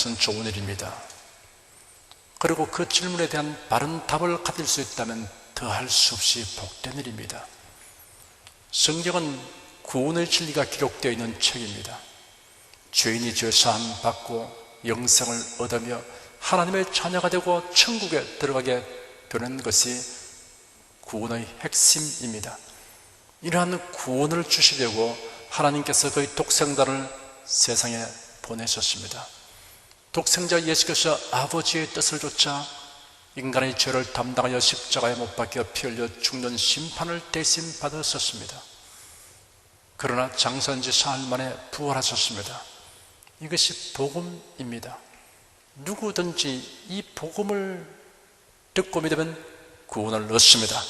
것은 좋은 일입니다. 그리고 그 질문에 대한 바른 답을 가질 수 있다면 더할 수 없이 복된 일입니다. 성경은 구원의 진리가 기록되어 있는 책입니다. 죄인이 죄사함 받고 영생을 얻으며 하나님의 자녀가 되고 천국에 들어가게 되는 것이 구원의 핵심입니다. 이러한 구원을 주시려고 하나님께서 그의 독생자를 세상에 보내셨습니다. 독생자 예수께서 아버지의 뜻을 좇아 인간의 죄를 담당하여 십자가에 못 박혀 피 흘려 죽는 심판을 대신 받으셨습니다. 그러나 장선지 사흘 만에 부활하셨습니다. 이것이 복음입니다. 누구든지 이 복음을 듣고 믿으면 구원을 얻습니다.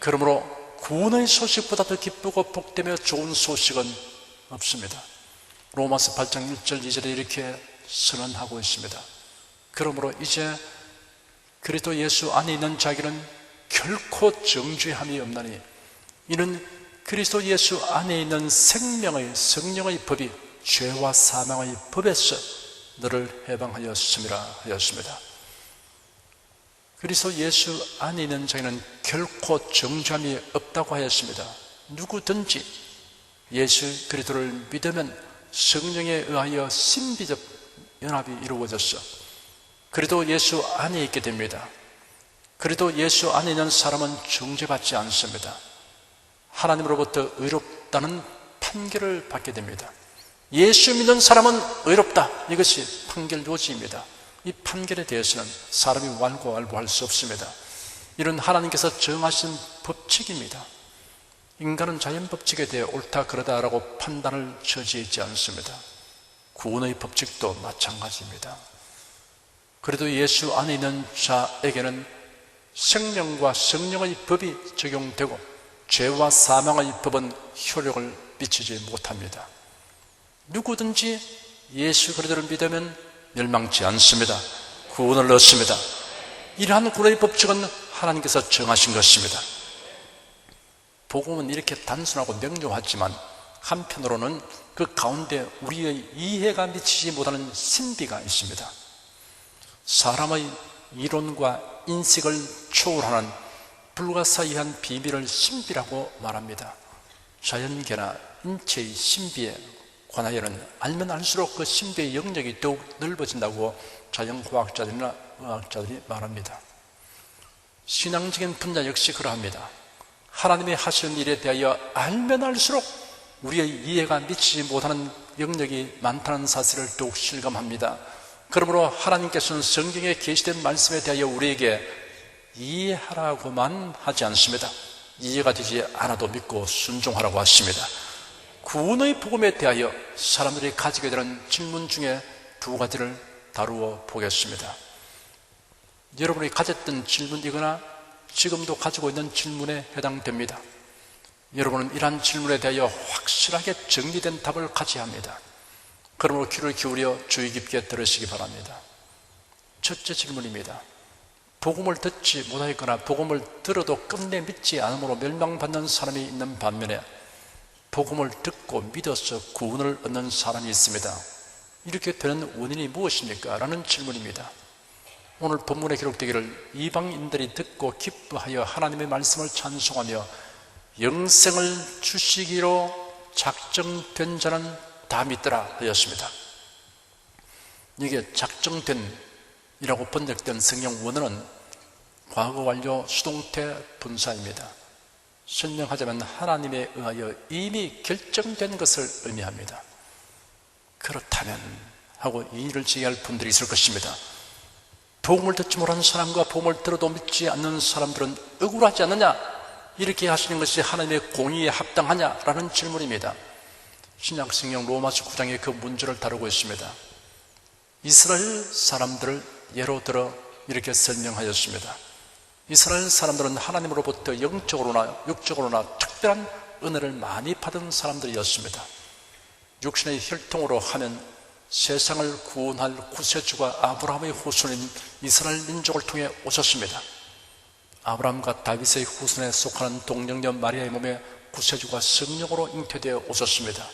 그러므로 구원의 소식보다 더 기쁘고 복되며 좋은 소식은 없습니다. 로마서 8장 1절 2절에 이렇게 선언하고 있습니다. 그러므로 이제 그리스도 예수 안에 있는 자기는 결코 정죄함이 없나니 이는 그리스도 예수 안에 있는 생명의 성령의 법이 죄와 사망의 법에서 너를 해방하였음이라 하였습니다. 그리스도 예수 안에 있는 자기는 결코 정죄함이 없다고 하였습니다. 누구든지 예수 그리스도를 믿으면 성령에 의하여 신비적 연합이 이루어졌어. 그래도 예수 안에 있게 됩니다. 그래도 예수 안에 있는 사람은 정죄받지 않습니다. 하나님으로부터 의롭다는 판결을 받게 됩니다. 예수 믿는 사람은 의롭다. 이것이 판결 요지입니다. 이 판결에 대해서는 사람이 완고알고할 수 없습니다. 이런 하나님께서 정하신 법칙입니다. 인간은 자연 법칙에 대해 옳다 그러다라고 판단을 저지하지 않습니다. 구원의 법칙도 마찬가지입니다. 그래도 예수 안에 있는 자에게는 생명과 성령의 법이 적용되고 죄와 사망의 법은 효력을 미치지 못합니다. 누구든지 예수 그리스도를 믿으면 멸망치 않습니다. 구원을 얻습니다. 이러한 구원의 법칙은 하나님께서 정하신 것입니다. 복음은 이렇게 단순하고 명료하지만 한편으로는 그 가운데 우리의 이해가 미치지 못하는 신비가 있습니다. 사람의 이론과 인식을 초월하는 불가사의한 비밀을 신비라고 말합니다. 자연계나 인체의 신비에 관하여는 알면 알수록 그 신비의 영역이 더욱 넓어진다고 자연과학자들이나 의학자들이 말합니다. 신앙적인 분야 역시 그러합니다. 하나님의 하시는 일에 대하여 알면 알수록 우리의 이해가 미치지 못하는 영역이 많다는 사실을 더욱 실감합니다. 그러므로 하나님께서는 성경에 계시된 말씀에 대하여 우리에게 이해하라고만 하지 않습니다. 이해가 되지 않아도 믿고 순종하라고 하십니다. 구원의 복음에 대하여 사람들이 가지게 되는 질문 중에 두 가지를 다루어 보겠습니다. 여러분이 가졌던 질문이거나 지금도 가지고 있는 질문에 해당됩니다. 여러분은 이러한 질문에 대하여 확실하게 정리된 답을 가져야 합니다. 그러므로 귀를 기울여 주의 깊게 들으시기 바랍니다. 첫째 질문입니다. 복음을 듣지 못하였거나 복음을 들어도 끝내 믿지 않으므로 멸망받는 사람이 있는 반면에 복음을 듣고 믿어서 구원을 얻는 사람이 있습니다. 이렇게 되는 원인이 무엇입니까? 라는 질문입니다. 오늘 본문에 기록되기를 이방인들이 듣고 기뻐하여 하나님의 말씀을 찬송하며 영생을 주시기로 작정된 자는 다 믿더라 하였습니다. 이게 작정된 이라고 번역된 성경 원어는 과거 완료 수동태 분사입니다. 설명하자면 하나님에 의하여 이미 결정된 것을 의미합니다. 그렇다면 하고 이 일을 제기할 분들이 있을 것입니다. 복음을 듣지 못하는 사람과 복음을 들어도 믿지 않는 사람들은 억울하지 않느냐? 이렇게 하시는 것이 하나님의 공의에 합당하냐라는 질문입니다. 신약성경 로마서 9장에 그 문제를 다루고 있습니다. 이스라엘 사람들을 예로 들어 이렇게 설명하였습니다. 이스라엘 사람들은 하나님으로부터 영적으로나 육적으로나 특별한 은혜를 많이 받은 사람들이었습니다. 육신의 혈통으로 하면 세상을 구원할 구세주가 아브라함의 후손인 이스라엘 민족을 통해 오셨습니다. 아브라함과 다윗의 후손에 속하는 동정녀 마리아의 몸에 구세주가 성령으로 잉태되어 오셨습니다.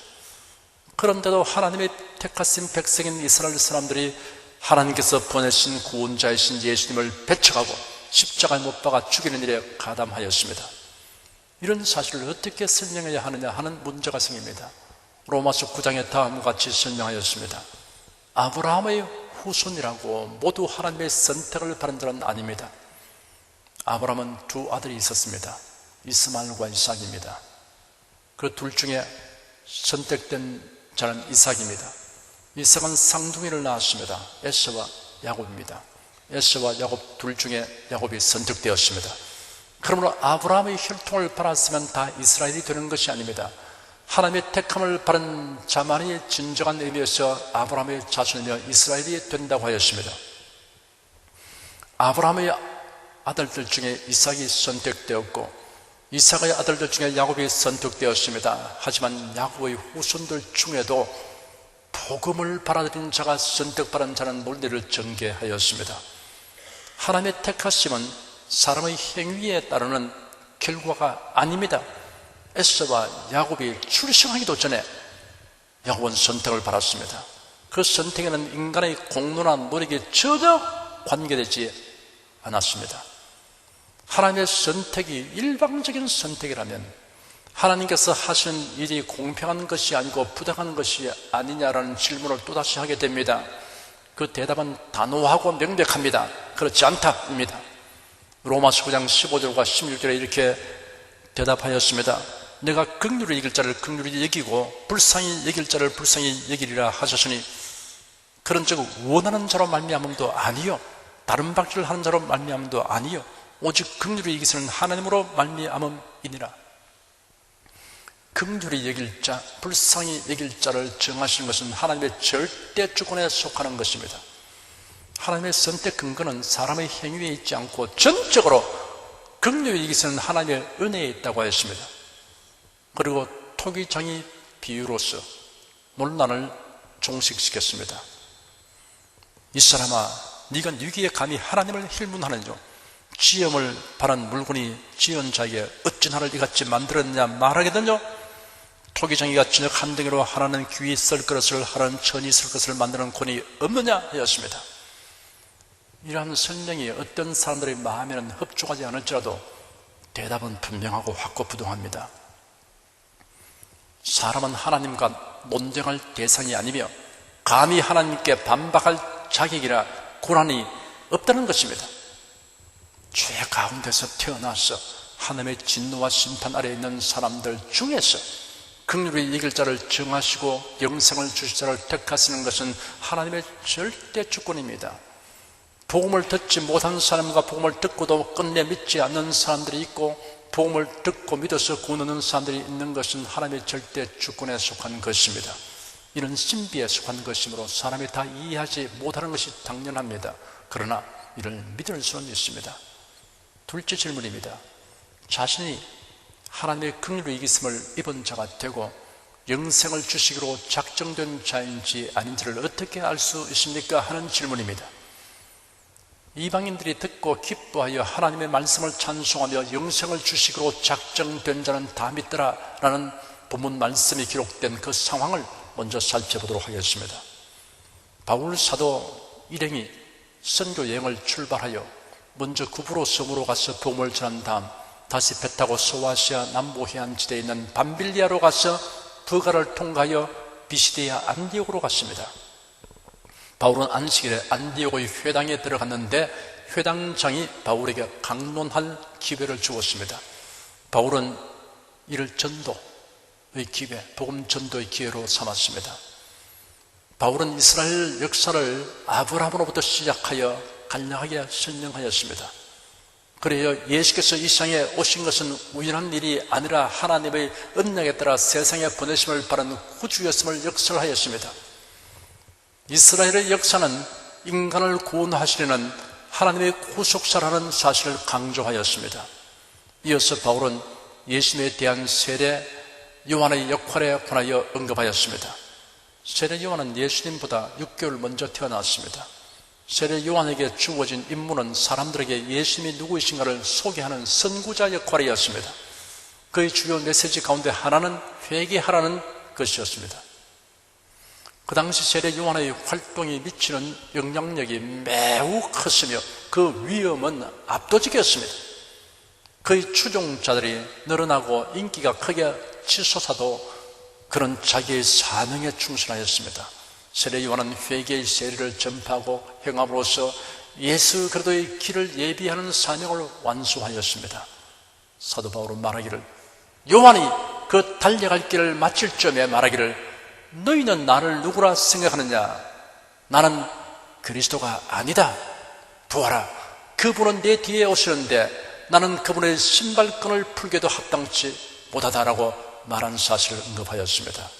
그런데도 하나님의 택하신 백성인 이스라엘 사람들이 하나님께서 보내신 구원자이신 예수님을 배척하고 십자가에 못 박아 죽이는 일에 가담하였습니다. 이런 사실을 어떻게 설명해야 하느냐 하는 문제가 생깁니다. 로마서 9장에 다음과 같이 설명하였습니다. 아브라함의 후손이라고 모두 하나님의 선택을 받은 자는 아닙니다. 아브라함은 두 아들이 있었습니다. 이스마엘과 이삭입니다. 그 둘 중에 선택된 자는 이삭입니다. 이삭은 쌍둥이를 낳았습니다. 에서와 야곱입니다. 에서와 야곱 둘 중에 야곱이 선택되었습니다. 그러므로 아브라함의 혈통을 받았으면 다 이스라엘이 되는 것이 아닙니다. 하나님의 택함을 받은 자만이 진정한 의미에서 아브라함의 자손이며 이스라엘이 된다고 하였습니다. 아브라함의 아들들 중에 이삭이 선택되었고 이삭의 아들들 중에 야곱이 선택되었습니다. 하지만 야곱의 후손들 중에도 복음을 받아들인 자가 선택받은 자는 논리를 전개하였습니다. 하나님의 택하심은 사람의 행위에 따르는 결과가 아닙니다. 에서와 야곱이 출생하기도 전에 야곱은 선택을 받았습니다. 그 선택에는 인간의 공로나 노력이 전혀 관계되지 않았습니다. 하나님의 선택이 일방적인 선택이라면 하나님께서 하시는 일이 공평한 것이 아니고 부당한 것이 아니냐라는 질문을 또다시 하게 됩니다. 그 대답은 단호하고 명백합니다. 그렇지 않다입니다. 로마서 9장 15절과 16절에 이렇게 대답하였습니다. 내가 극률을 이길 자를 극률이 여기고 불쌍히 여길 자를 불쌍히 여기리라 하셨으니 그런 즉 원하는 자로 말미암음도 아니요 다른 방식을 하는 자로 말미암음도 아니요 오직 극률이 이기서는 하나님으로 말미암음이니라 극률이 여길 자 불쌍히 여길 자를 정하시는 것은 하나님의 절대 주권에 속하는 것입니다 하나님의 선택 근거는 사람의 행위에 있지 않고 전적으로 극률이 이기서는 하나님의 은혜에 있다고 하였습니다 그리고 토기장이 비유로서 논란을 종식시켰습니다. 이 사람아, 네가 위기에 감히 하나님을 힐문하는죠. 지음을 바란 물건이 지은 자에게 어찌 나를 이같이 만들었냐 말하게든요. 토기장이가 저녁 한 덩이로 하나는 귀 쓸 것을 하나는 천이 쓸 것을 만드는 권이 없느냐 하였습니다. 이러한 설명이 어떤 사람들의 마음에는 흡족하지 않을지라도 대답은 분명하고 확고부동합니다. 사람은 하나님과 논쟁할 대상이 아니며 감히 하나님께 반박할 자격이나 고난이 없다는 것입니다. 죄 가운데서 태어나서 하나님의 진노와 심판 아래에 있는 사람들 중에서 극률이 이길 자를 정하시고 영생을 주실 자를 택하시는 것은 하나님의 절대 주권입니다. 복음을 듣지 못한 사람과 복음을 듣고도 끝내 믿지 않는 사람들이 있고 복음을 듣고 믿어서 구원하는 사람들이 있는 것은 하나님의 절대 주권에 속한 것입니다. 이는 신비에 속한 것이므로 사람이 다 이해하지 못하는 것이 당연합니다. 그러나 이를 믿을 수는 있습니다. 둘째 질문입니다. 자신이 하나님의 긍휼로 이기심을 입은 자가 되고 영생을 주시기로 작정된 자인지 아닌지를 어떻게 알 수 있습니까? 하는 질문입니다. 이방인들이 듣고 기뻐하여 하나님의 말씀을 찬송하며 영생을 주시기로 작정된 자는 다 믿더라 라는 본문 말씀이 기록된 그 상황을 먼저 살펴보도록 하겠습니다. 바울 사도 일행이 선교 여행을 출발하여 먼저 구브로 섬으로 가서 복음을 전한 다음 다시 배 타고 소아시아 남부 해안 지대에 있는 밤빌리아로 가서 부가를 통과하여 비시디아 안디옥으로 갔습니다. 바울은 안식일에 안디옥의 회당에 들어갔는데 회당장이 바울에게 강론할 기회를 주었습니다. 바울은 이를 전도의 기회, 복음 전도의 기회로 삼았습니다. 바울은 이스라엘 역사를 아브라함으로부터 시작하여 간략하게 설명하였습니다. 그래요. 예수께서 이 세상에 오신 것은 우연한 일이 아니라 하나님의 은약에 따라 세상에 보내심을 바라는 구주였음을 역설하였습니다. 이스라엘의 역사는 인간을 구원하시려는 하나님의 구속사라는 사실을 강조하였습니다. 이어서 바울은 예수님에 대한 세례 요한의 역할에 관하여 언급하였습니다. 세례 요한은 예수님보다 6개월 먼저 태어났습니다. 세례 요한에게 주어진 임무는 사람들에게 예수님이 누구이신가를 소개하는 선구자 역할이었습니다. 그의 주요 메시지 가운데 하나는 회개하라는 것이었습니다. 그 당시 세례 요한의 활동이 미치는 영향력이 매우 컸으며 그 위험은 압도적이었습니다. 그의 추종자들이 늘어나고 인기가 크게 치솟아도 그런 자기의 사명에 충실하였습니다. 세례 요한은 회개의 세례를 전파하고 행함으로써 예수 그리스도의 길을 예비하는 사명을 완수하였습니다. 사도 바울은 말하기를 요한이 그 달려갈 길을 마칠 점에 말하기를 너희는 나를 누구라 생각하느냐? 나는 그리스도가 아니다. 보아라. 그분은 내 뒤에 오시는데 나는 그분의 신발끈을 풀게도 합당치 못하다라고 말한 사실을 언급하였습니다.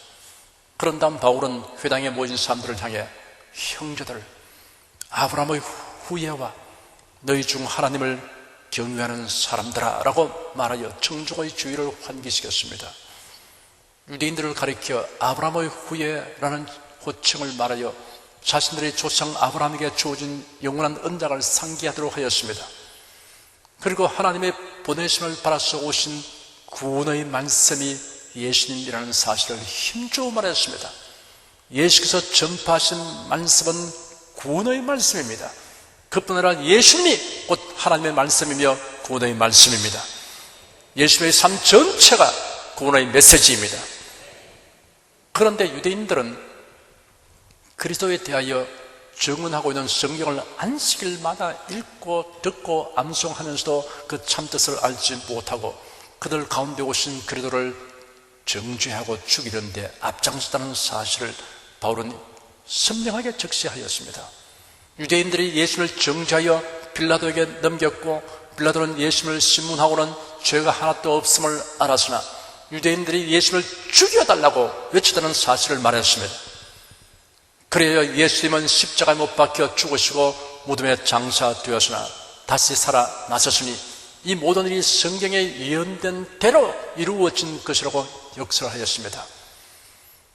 그런 다음 바울은 회당에 모인 사람들을 향해 형제들, 아브라함의 후예와 너희 중 하나님을 경외하는 사람들아 라고 말하여 청중의 주의를 환기시켰습니다. 유대인들을 가리켜 아브라함의 후예라는 호칭을 말하여 자신들의 조상 아브라함에게 주어진 영원한 은장을 상기하도록 하였습니다. 그리고 하나님의 보내심을 받아서 오신 구원의 말씀이 예수님이라는 사실을 힘주어 말했습니다. 예수께서 전파하신 말씀은 구원의 말씀입니다. 그뿐 아니라 예수님이 곧 하나님의 말씀이며 구원의 말씀입니다. 예수님의 삶 전체가 구원의 메시지입니다. 그런데 유대인들은 그리스도에 대하여 증언하고 있는 성경을 안식일마다 읽고 듣고 암송하면서도 그 참뜻을 알지 못하고 그들 가운데 오신 그리스도를 정죄하고 죽이는데 앞장섰다는 사실을 바울은 선명하게 적시하였습니다. 유대인들이 예수를 정죄하여 빌라도에게 넘겼고 빌라도는 예수를 신문하고는 죄가 하나도 없음을 알았으나 유대인들이 예수를 죽여달라고 외치다는 사실을 말했습니다. 그래야 예수님은 십자가에 못 박혀 죽으시고 무덤에 장사되었으나 다시 살아나셨으니 이 모든 일이 성경에 예언된 대로 이루어진 것이라고 역설하였습니다.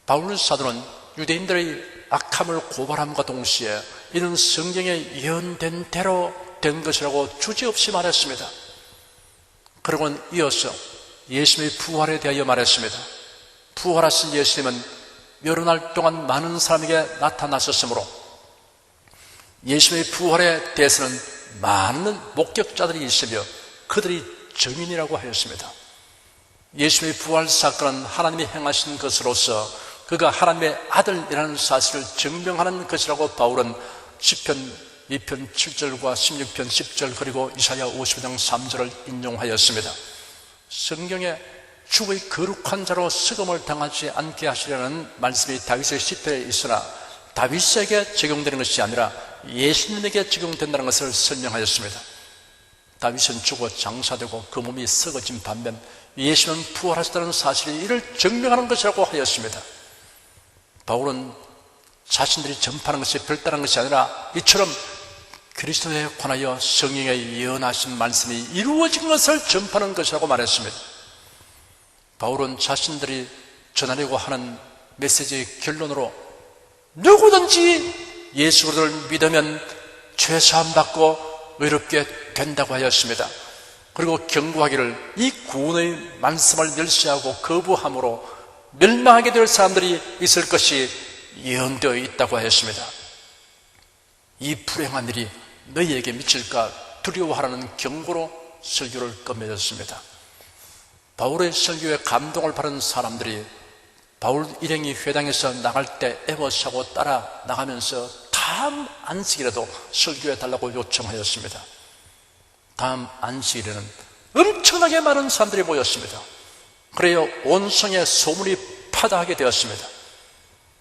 바울 사도는 유대인들의 악함을 고발함과 동시에 이는 성경에 예언된 대로 된 것이라고 주저없이 말했습니다. 그러고 이어서 예수님의 부활에 대하여 말했습니다. 부활하신 예수님은 여러 날 동안 많은 사람에게 나타나셨으므로 예수님의 부활에 대해서는 많은 목격자들이 있으며 그들이 증인이라고 하였습니다. 예수님의 부활 사건은 하나님이 행하신 것으로서 그가 하나님의 아들이라는 사실을 증명하는 것이라고 바울은 10편 2편 7절과 16편 10절 그리고 이사야 50장 3절을 인용하였습니다. 성경에 주의 거룩한 자로 sı금을 당하지 않게 하시려는 말씀이 다윗의 시편에 있으나 다윗에게 적용되는 것이 아니라 예수님에게 적용된다는 것을 설명하였습니다. 다윗은 죽어 장사되고 그 몸이 썩어진 반면 예수는 부활하셨다는 사실이 이를 증명하는 것이라고 하였습니다. 바울은 자신들이 전파하는 것이 별다른 것이 아니라 이처럼 그리스도에 관하여 성령의 예언하신 말씀이 이루어진 것을 전파하는 것이라고 말했습니다. 바울은 자신들이 전하려고 하는 메시지의 결론으로 누구든지 예수를 믿으면 죄사함 받고 의롭게 된다고 하였습니다. 그리고 경고하기를 이 구원의 말씀을 멸시하고 거부함으로 멸망하게 될 사람들이 있을 것이 예언되어 있다고 하였습니다. 이 불행한 일이 너희에게 미칠까 두려워하라는 경고로 설교를 끝맺었습니다. 바울의 설교에 감동을 받은 사람들이 바울 일행이 회당에서 나갈 때 애워싸고 따라 나가면서 다음 안식이라도 설교해 달라고 요청하였습니다. 다음 안식일에는 엄청나게 많은 사람들이 모였습니다. 그래요 온 성에 소문이 파다하게 되었습니다.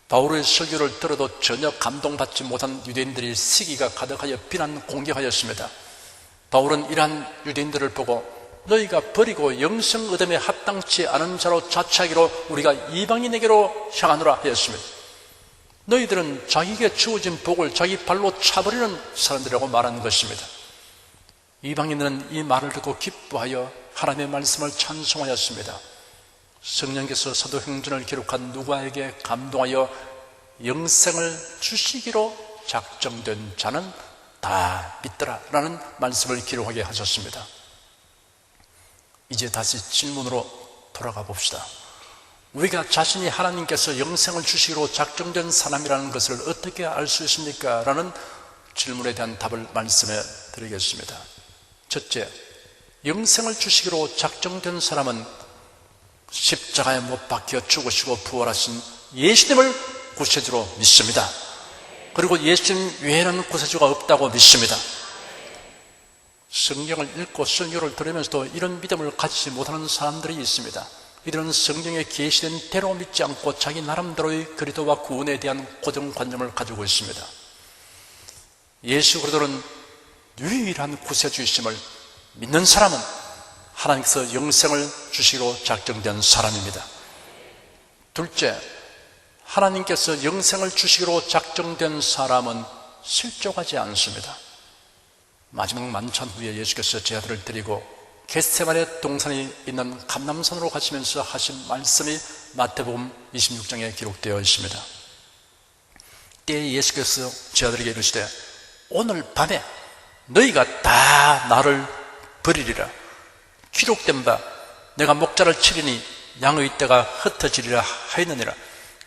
바울의 설교를 들어도 전혀 감동받지 못한 유대인들이 시기가 가득하여 비난 공격하였습니다. 바울은 이러한 유대인들을 보고 너희가 버리고 영성 얻음에 합당치 않은 자로 자처하기로 우리가 이방인에게로 향하노라 하였습니다. 너희들은 자기에게 주어진 복을 자기 발로 차버리는 사람들이라고 말하는 것입니다. 이방인들은 이 말을 듣고 기뻐하여 하나님의 말씀을 찬송하였습니다. 성령께서 사도행전을 기록한 누가에게 감동하여 영생을 주시기로 작정된 자는 다 믿더라 라는 말씀을 기록하게 하셨습니다. 이제 다시 질문으로 돌아가 봅시다. 우리가 자신이 하나님께서 영생을 주시기로 작정된 사람이라는 것을 어떻게 알 수 있습니까? 라는 질문에 대한 답을 말씀해 드리겠습니다. 첫째, 영생을 주시기로 작정된 사람은 십자가에 못 박혀 죽으시고 부활하신 예수님을 구세주로 믿습니다. 그리고 예수님 외에는 구세주가 없다고 믿습니다. 성경을 읽고 설교를 들으면서도 이런 믿음을 가지지 못하는 사람들이 있습니다. 이들은 성경에 계시된 대로 믿지 않고 자기 나름대로의 그리도와 구원에 대한 고정관념을 가지고 있습니다. 예수 그리도는 유일한 구세주이심을 믿는 사람은 하나님께서 영생을 주시기로 작정된 사람입니다. 둘째, 하나님께서 영생을 주시기로 작정된 사람은 실족하지 않습니다. 마지막 만찬 후에 예수께서 제 아들을 데리고 겟세만의 동산이 있는 감남산으로 가시면서 하신 말씀이 마태복음 26장에 기록되어 있습니다. 때에 예수께서 제 아들에게 이르시되 오늘 밤에 너희가 다 나를 버리리라. 기록된 바 내가 목자를 치리니 양의 때가 흩어지리라 하였느니라.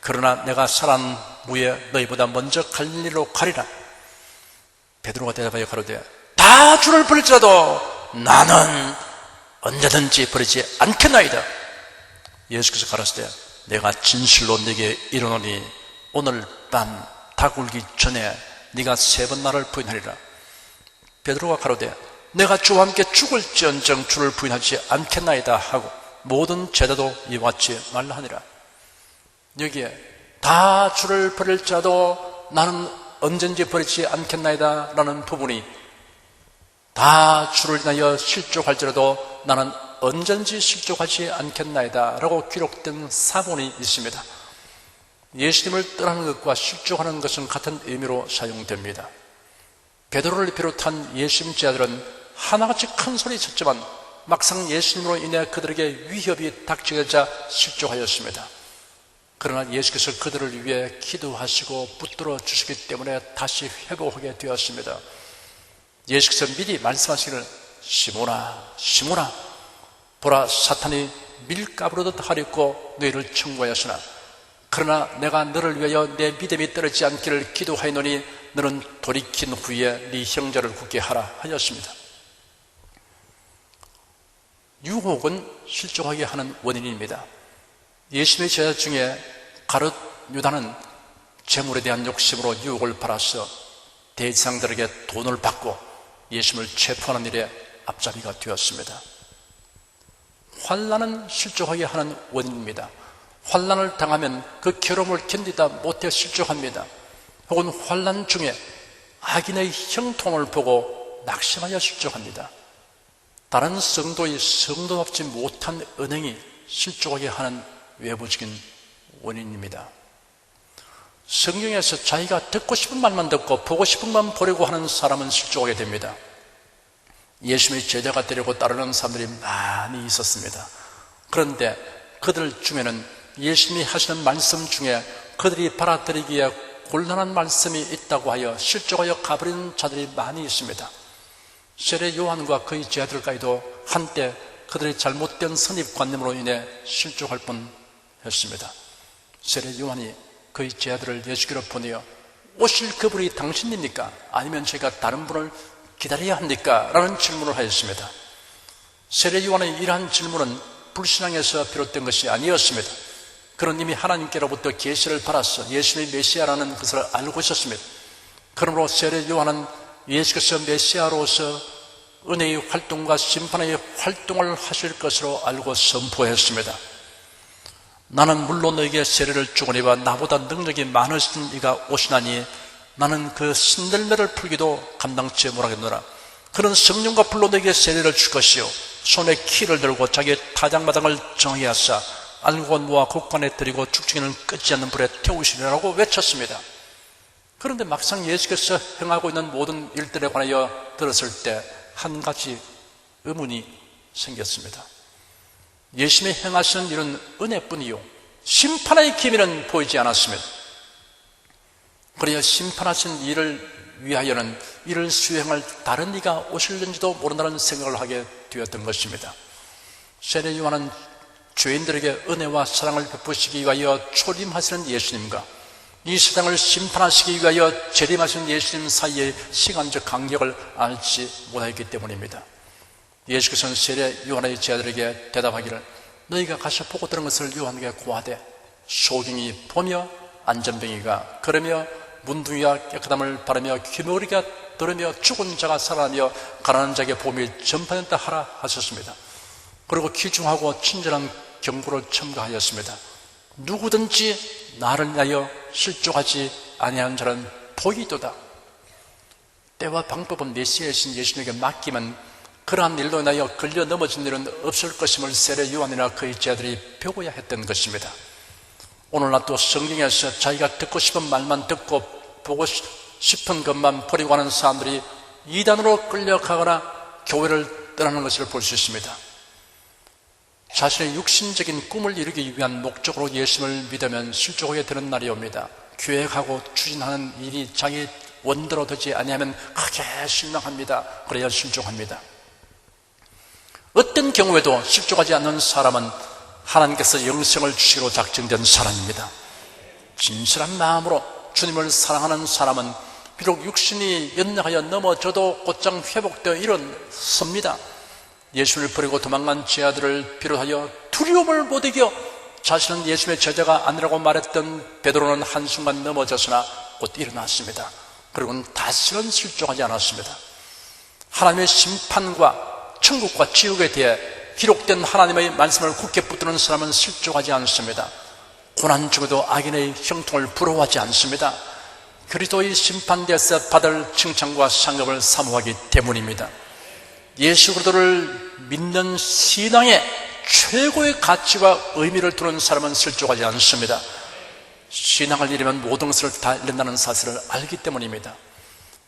그러나 내가 살아난 후에 너희보다 먼저 갈릴리로 가리라. 베드로가 대답하여 가로되 다 주를 버릴지라도 나는 언제든지 버리지 않겠나이다. 예수께서 가라사대 내가 진실로 네게 이르노니 오늘 밤 다굴기 전에 네가 세 번 나를 부인하리라. 베드로가 가로되 내가 주와 함께 죽을지언정 주를 부인하지 않겠나이다 하고 모든 제자도 이와 같이 말라 하니라. 여기에 다 주를 버릴지라도 나는 언젠지 버리지 않겠나이다 라는 부분이 다 주를 인하여 실족할지라도 나는 언젠지 실족하지 않겠나이다 라고 기록된 사본이 있습니다. 예수님을 떠나는 것과 실족하는 것은 같은 의미로 사용됩니다. 베드로를 비롯한 예수님 제자들은 하나같이 큰 소리 쳤지만 막상 예수님으로 인해 그들에게 위협이 닥치자 실족하였습니다. 그러나 예수께서 그들을 위해 기도하시고 붙들어 주시기 때문에 다시 회복하게 되었습니다. 예수께서 미리 말씀하시기를 시모나 시모나 보라 사탄이 밀가부르듯 하렵고 너희를 청구하였으나 그러나 내가 너를 위하여 내 믿음이 떨어지지 않기를 기도하였노니 너는 돌이킨 후에 네 형제를 굳게 하라 하였습니다. 유혹은 실족하게 하는 원인입니다. 예수님의 제자 중에 가롯 유다는 재물에 대한 욕심으로 유혹을 받아서 대지상들에게 돈을 받고 예수님을 체포하는 일에 앞자리가 되었습니다. 환란은 실족하게 하는 원인입니다. 환란을 당하면 그 괴로움을 견디다 못해 실족합니다. 혹은 환란 중에 악인의 형통을 보고 낙심하여 실족합니다. 다른 성도의 성도답지 못한 은행이 실족하게 하는 외부적인 원인입니다. 성경에서 자기가 듣고 싶은 말만 듣고 보고 싶은 것만 보려고 하는 사람은 실족하게 됩니다. 예수님의 제자가 되려고 따르는 사람들이 많이 있었습니다. 그런데 그들 중에는 예수님이 하시는 말씀 중에 그들이 받아들이기에 곤란한 말씀이 있다고 하여 실족하여 가버리는 자들이 많이 있습니다. 세례 요한과 그의 제자들까지도 한때 그들의 잘못된 선입관념으로 인해 실족할 뻔했습니다. 세례 요한이 그의 제자들을 예수께로 보내어 오실 그분이 당신입니까? 아니면 제가 다른 분을 기다려야 합니까? 라는 질문을 하였습니다. 세례 요한의 이러한 질문은 불신앙에서 비롯된 것이 아니었습니다. 그는 이미 하나님께로부터 계시를 받아서 예수의 메시아라는 것을 알고 있었습니다. 그러므로 세례 요한은 예수께서 메시아로서 은혜의 활동과 심판의 활동을 하실 것으로 알고 선포했습니다. 나는 물론 너에게 세례를 주거니와 나보다 능력이 많으신 이가 오시나니 나는 그 신들매를 풀기도 감당치 못하겠노라. 그는 성령과 불로 너에게 세례를 줄 것이요 손에 키를 들고 자기의 타장마당을 정하게 하사 알고 모아 국간에 들이고 죽중에는 끊지 않는 불에 태우시리라고 외쳤습니다. 그런데 막상 예수께서 행하고 있는 모든 일들에 관하여 들었을 때 한 가지 의문이 생겼습니다. 예수님이 행하시는 일은 은혜뿐이요. 심판의 기미는 보이지 않았습니다. 그러나 심판하신 일을 위하여는 이를 수행할 다른 이가 오실는지도 모른다는 생각을 하게 되었던 것입니다. 세례 요한은 죄인들에게 은혜와 사랑을 베푸시기 위하여 초림하시는 예수님과 이 세상을 심판하시기 위하여 재림하신 예수님 사이의 시간적 간격을 알지 못하였기 때문입니다. 예수께서는 세례 요한의 제자들에게 대답하기를 너희가 가서 보고 들은 것을 요한에게 고하되 소경이 보며 안전병이가 걸으며 문둥이가 깨끗함을 바르며 귀머리가 들으며 죽은 자가 살아나며 가난한 자에게 봄이 전파된다 하라 하셨습니다. 그리고 귀중하고 친절한 경고를 첨가하였습니다. 누구든지 나를 위하여 실족하지 아니하는 자는 복이도다. 때와 방법은 메시아이신 예수님에게 맡기면 그러한 일로 인하여 걸려 넘어진 일은 없을 것임을 세례 요한이나 그의 제자들이 배워야 했던 것입니다. 오늘날 또 성경에서 자기가 듣고 싶은 말만 듣고 보고 싶은 것만 버리고 하는 사람들이 이단으로 끌려가거나 교회를 떠나는 것을 볼 수 있습니다. 자신의 육신적인 꿈을 이루기 위한 목적으로 예수님을 믿으면 실족하게 되는 날이 옵니다. 계획하고 추진하는 일이 자기 원대로 되지 아니하면 크게 실망합니다. 그래야 실족합니다. 어떤 경우에도 실족하지 않는 사람은 하나님께서 영생을 주시기로 작정된 사람입니다. 진실한 마음으로 주님을 사랑하는 사람은 비록 육신이 연약하여 넘어져도 곧장 회복되어 일어섭니다. 예수를 버리고 도망간 제자들을 비롯하여 두려움을 못 이겨 자신은 예수의 제자가 아니라고 말했던 베드로는 한순간 넘어졌으나 곧 일어났습니다. 그리고는 다시는 실족하지 않았습니다. 하나님의 심판과 천국과 지옥에 대해 기록된 하나님의 말씀을 굳게 붙드는 사람은 실족하지 않습니다. 고난 중에도 악인의 형통을 부러워하지 않습니다. 그리스도의 심판대에서 받을 칭찬과 상급을 사모하기 때문입니다. 예수 그리스도를 믿는 신앙의 최고의 가치와 의미를 두는 사람은 실족하지 않습니다. 신앙을 잃으면 모든 것을 다 잃는다는 사실을 알기 때문입니다.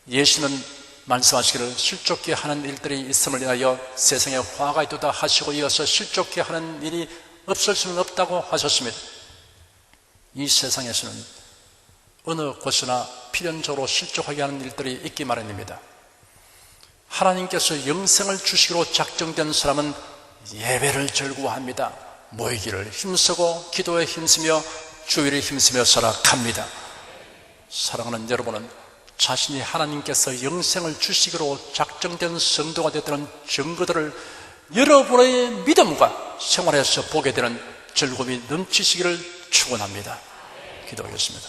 예수는 말씀하시기를 실족케 하는 일들이 있음을 인하여 세상에 화가 있도다 하시고 이어서 실족케 하는 일이 없을 수는 없다고 하셨습니다. 이 세상에서는 어느 곳이나 필연적으로 실족하게 하는 일들이 있기 마련입니다. 하나님께서 영생을 주시기로 작정된 사람은 예배를 즐거워합니다. 모이기를 힘쓰고 기도에 힘쓰며 주일에 힘쓰며 살아갑니다. 사랑하는 여러분은 자신이 하나님께서 영생을 주시기로 작정된 성도가 되는 증거들을 여러분의 믿음과 생활에서 보게 되는 즐거움이 넘치시기를 축원합니다. 기도하겠습니다.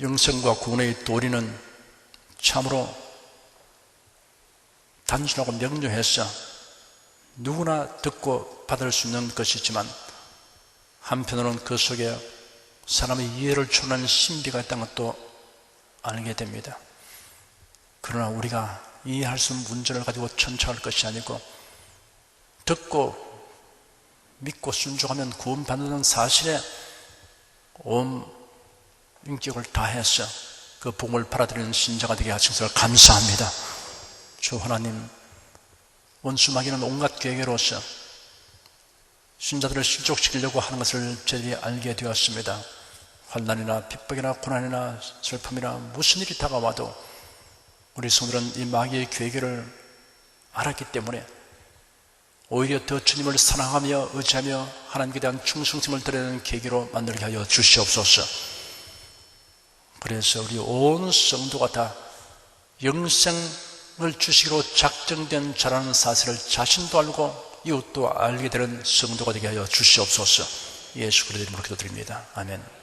영생과 구원의 도리는 참으로 단순하고 명료해서 누구나 듣고 받을 수 있는 것이지만 한편으로는 그 속에 사람의 이해를 초월하는 신비가 있다는 것도 알게 됩니다. 그러나 우리가 이해할 수 있는 문제를 가지고 천천할 것이 아니고 듣고 믿고 순종하면 구원받는 사실에 온 인격을 다해서 그 복을 받아들이는 신자가 되게 하신 것을 감사합니다. 주 하나님, 원수 마귀는 온갖 계획으로서 신자들을 실족시키려고 하는 것을 저희들이 알게 되었습니다. 환난이나 핍박이나 고난이나 슬픔이나 무슨 일이 다가와도 우리 성들은 이 마귀의 계획을 알았기 때문에 오히려 더 주님을 사랑하며 의지하며 하나님께 대한 충성심을 드리는 계기로 만들게 하여 주시옵소서. 그래서 우리 온 성도가 다 영생 을 주시기로 작정된 자라는 사실을 자신도 알고 이웃도 알게 되는 성도가 되게 하여 주시옵소서. 예수 그리스도 이름으로 기도드립니다. 아멘.